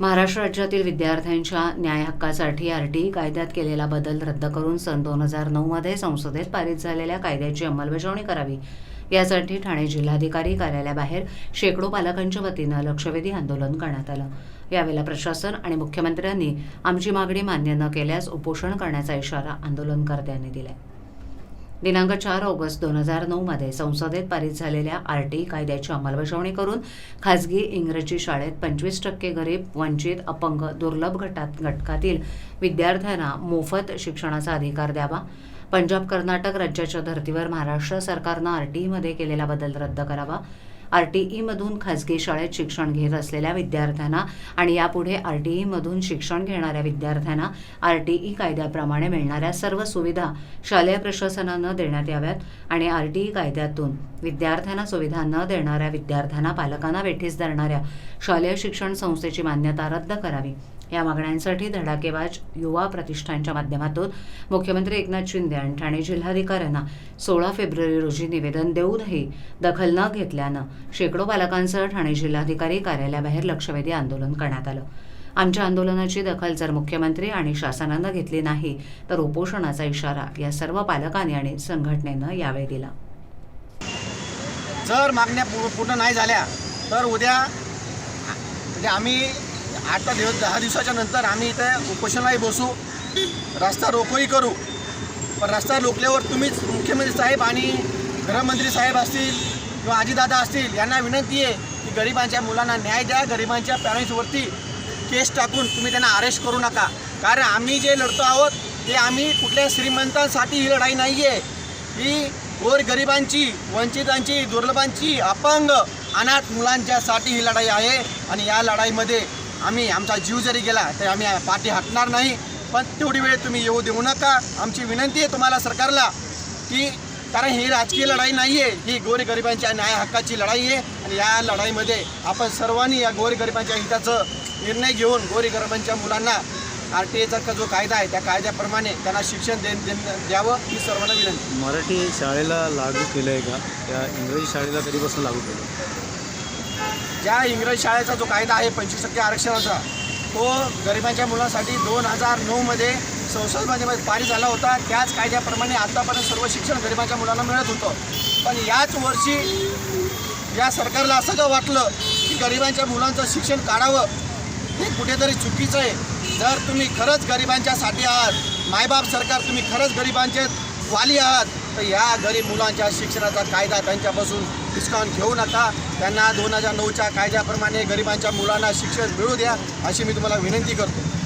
महाराष्ट्र राज्यातील विद्यार्थ्यांच्या न्याय हक्कासाठी आर टी कायद्यात केलेला बदल रद्द करून सन दोन हजार नऊमध्ये संसदेत पारित झालेल्या कायद्याची अंमलबजावणी करावी. यासाठी ठाणे जिल्हाधिकारी कार्यालयाबाहेर शेकडो पालकांच्या वतीनं लक्षवेधी आंदोलन करण्यात आलं. यावेळेला प्रशासन आणि मुख्यमंत्र्यांनी आमची मागणी मान्य न केल्यास उपोषण करण्याचा इशारा आंदोलनकर्त्यांनी दिलाय. दिनांक चार ऑगस्ट दोन हजार नऊमध्ये संसदेत पारित झालेल्या आर टी कायद्याची अंमलबजावणी करून खासगी इंग्रजी शाळेत पंचवीस टक्के गरीब वंचित अपंग दुर्लभ गटात घटकातील विद्यार्थ्यांना मोफत शिक्षणाचा अधिकार द्यावा. पंजाब कर्नाटक राज्याच्या धर्तीवर महाराष्ट्र सरकारनं आर टी ईमध्ये केलेला बदल रद्द करावा. आर टी ईमधून खाजगी शाळेत शिक्षण घेत असलेल्या विद्यार्थ्यांना आणि यापुढे आर टी ईमधून शिक्षण घेणाऱ्या विद्यार्थ्यांना आर टी ई कायद्याप्रमाणे मिळणाऱ्या सर्व सुविधा शालेय प्रशासनानं देण्यात याव्यात आणि आर टी ई कायद्यातून विद्यार्थ्यांना सुविधा न देणाऱ्या विद्यार्थ्यांना पालकांना वेठीस धरणाऱ्या शालेय शिक्षण संस्थेची मान्यता रद्द करावी. या मागण्यांसाठी धडाकेबाज युवा प्रतिष्ठानच्या माध्यमातून मुख्यमंत्री एकनाथ शिंदे आणि ठाणे जिल्हाधिकाऱ्यांना सोळा फेब्रुवारी रोजी निवेदन देऊनही दखल न घेतल्यानं शेकडो पालकांसह ठाणे जिल्हाधिकारी कार्यालयाबाहेर लक्षवेधी आंदोलन करण्यात आलं. आमच्या आंदोलनाची दखल जर मुख्यमंत्री आणि शासनानं घेतली नाही तर उपोषणाचा इशारा या सर्व पालकांनी आणि संघटनेनं यावेळी दिला. जर मागण्या पूर्ण नाही झाल्या तर उद्या म्हणजे आम्ही आठ दिवस दहा दिवसाच्या नंतर आम्ही इथे उपोषणालाही बसू. रस्ता रोकोही करू. पण रस्ता रोखल्यावर तुम्हीच मुख्यमंत्री साहेब आणि गृहमंत्री साहेब असतील किंवा आजीदादा असतील यांना विनंती आहे की गरिबांच्या मुलांना न्याय द्या. गरिबांच्या पॅरेंट्सवरती केस टाकून तुम्ही त्यांना अरेस्ट करू नका. कारण आम्ही जे लढतो आहोत ते आम्ही कुठल्या श्रीमंतांसाठी ही लढाई नाही आहे ही गोरगरिबांची वंचितांची दुर्लभांची अपंग अनाथ मुलांच्यासाठी ही लढाई आहे. आणि या लढाईमध्ये आम्ही आमचा जीव जरी गेला तरी आम्ही पाठी हटणार नाही. पण तेवढी वेळ तुम्ही येऊ देऊ नका. आमची विनंती आहे तुम्हाला सरकारला की कारण ही राजकीय लढाई नाही आहे ही गोरगरिबांच्या न्याय हक्काची लढाई आहे. आणि या लढाईमध्ये आपण सर्वांनी या गोरगरिबांच्या हिताचं निर्णय घेऊन गोरगरिबांच्या मुलांना आर टी एचा जो कायदा आहे त्या कायद्याप्रमाणे त्यांना शिक्षण दे- द्यावं ही सर्वांना विनंती. मराठी शाळेला लागू केलं आहे का? त्या इंग्रजी शाळेला कधीपासून लागू केलं ज्या इंग्रज शाळेचा जो कायदा आहे पंचवीस टक्के आरक्षणाचा तो गरिबांच्या मुलांसाठी दोन हजार नऊमध्ये संसदमध्ये पारित झाला होता. त्याच कायद्याप्रमाणे आतापर्यंत सर्व शिक्षण गरिबांच्या मुलांना मिळत होतं. पण याच वर्षी या सरकारला असं का वाटलं की गरिबांच्या मुलांचं शिक्षण काढावं हे कुठेतरी चुकीचं आहे? जर तुम्ही खरंच गरिबांच्यासाठी आहात मायबाप सरकार तुम्ही खरंच गरिबांचे वाली आहात तर या गरीब मुलांच्या शिक्षणाचा कायदा त्यांच्यापासून डिस्काउंट घेऊ नका. त्यांना दोन हजार नऊच्या कायद्याप्रमाणे गरिबांच्या मुलांना शिक्षण मिळू द्या अशी मी तुम्हाला विनंती करतो.